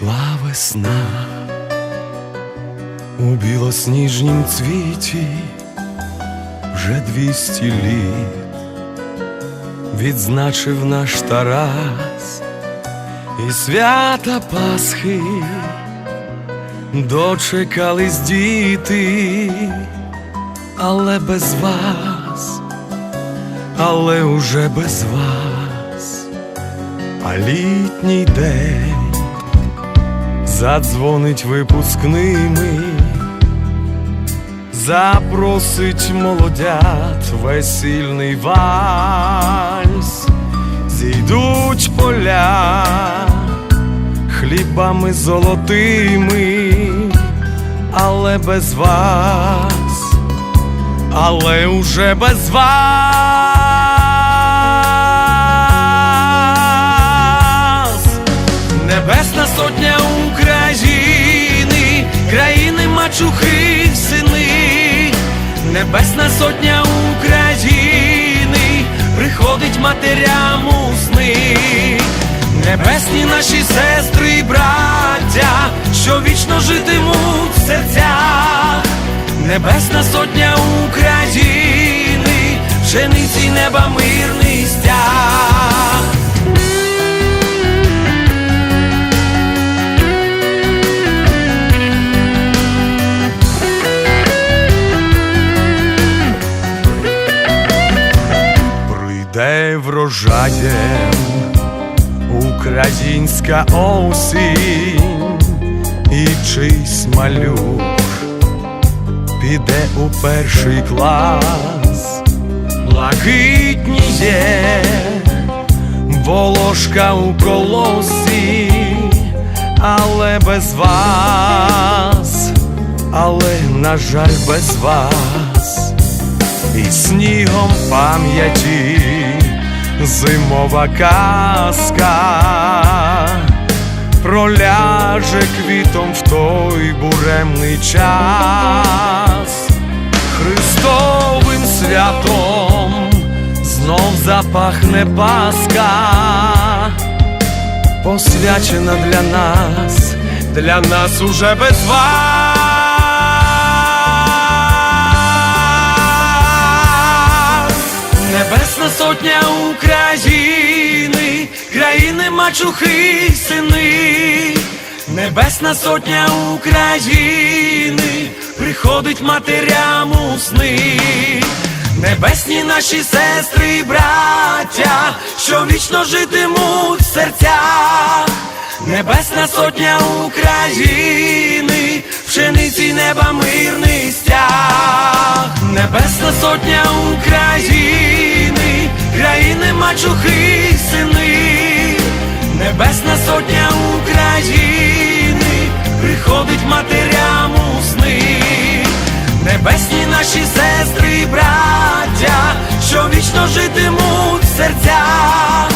Прийшла весна у білосніжнім цвіті вже двісті літ відзначив наш Тарас і свята Пасхи дочекались діти, але без вас, але уже без вас, а літній день задзвонить випускними, запросить молодят весільний вальс, зійдуть поля хлібами золотими, але без вас, але уже без вас. Небесна мачухи сини, Небесна сотня України, приходить матерям у сни, небесні наші сестри і браття, що вічно житимуть в серцях, Небесна сотня України, пшениці неба мирний врожаєм. Українська осінь, і чийсь малюк піде у перший клас, блакитніє волошка у колосі, але без вас, але, на жаль, без вас. І снігом пам'яті зимова казка проляже квітом в той буремний час, Христовим святом знов запахне Пасха, посвячена для нас, для нас уже без вас. Сотня України, країни мачухи сини, Небесна сотня України, приходить матерям у сни, небесні наші сестри і браття, що вічно житимуть в серцях. Небесна сотня України, пшениці неба мирний стяг, Небесна сотня України, країни мачухи сини, Небесна сотня України, приходить матерям у сни, небесні наші сестри і браття, що вічно житимуть в серцях.